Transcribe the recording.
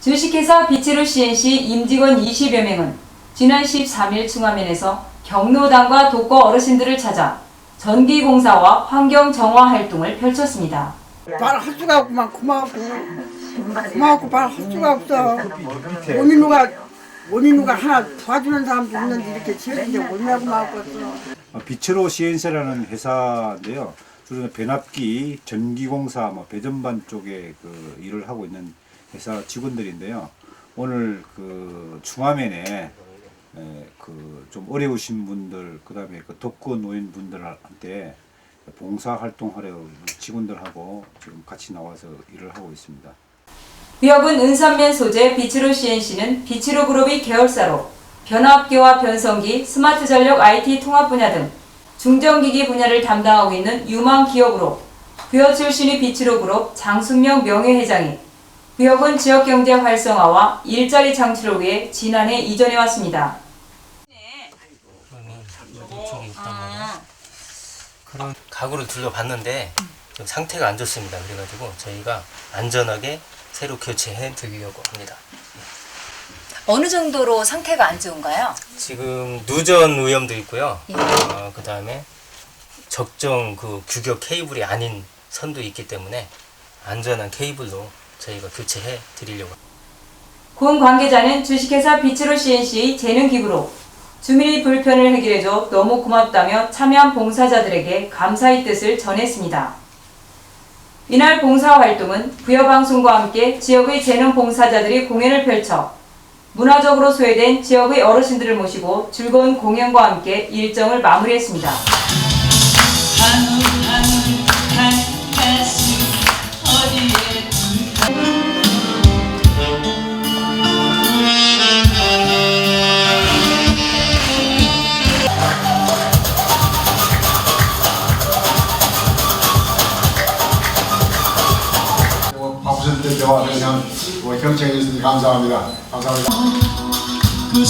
주식회사 비치루 CNC 임직원 20여 명은 지난 13일 충화면에서 경로당과 독거 어르신들을 찾아 전기공사와 환경 정화 활동을 펼쳤습니다. 말할 수가 없구만. 고마웠고 고마웠고 말할 수가 없어. 원인우가 하나 도와주는 사람도 있는데 이렇게 지어준게 얼마나 고마웠겠어 어, 비츠로 CNC라는 회사인데요. 주로 변압기, 전기공사, 뭐 배전반 쪽에 그 일을 하고 있는 회사 직원들인데요. 오늘 그 중화면에 그좀 어려우신 분들, 그다음에 그 독거 노인 분들한테 봉사 활동하려고 직원들하고 지금 같이 나와서 일을 하고 있습니다. 구역은 은산면 소재 비치로 CNC는 비치로 그룹이 계열사로 변압기와 변성기, 스마트 전력 IT 통합 분야 등 중전기기 분야를 담당하고 있는 유망 기업으로 구역 출신의 비치로 그룹 장순명 명예회장이 구역은 지역 경제 활성화와 일자리 창출을 위해 지난해 이전해 왔습니다. 그런 가구를 둘러봤는데 좀 상태가 안 좋습니다. 그래가지고 저희가 안전하게 새로 교체해 드리려고 합니다. 어느 정도로 상태가 안 좋은가요? 지금 누전 위험도 있고요. 예. 어, 그 다음에 적정 그 규격 케이블이 아닌 선도 있기 때문에 안전한 케이블로 저희가 교체해 드리려고. 군 관계자는 주식회사 비치로 CNC의 재능 기부로 주민의 불편을 해결해줘 너무 고맙다며 참여한 봉사자들에게 감사의 뜻을 전했습니다. 이날 봉사 활동은 부여 방송과 함께 지역의 재능 봉사자들이 공연을 펼쳐 문화적으로 소외된 지역의 어르신들을 모시고 즐거운 공연과 함께 일정을 마무리했습니다. 박수현 대표와 그냥 뭐 경청해 주셔서 감사합니다. 감사합니다. 그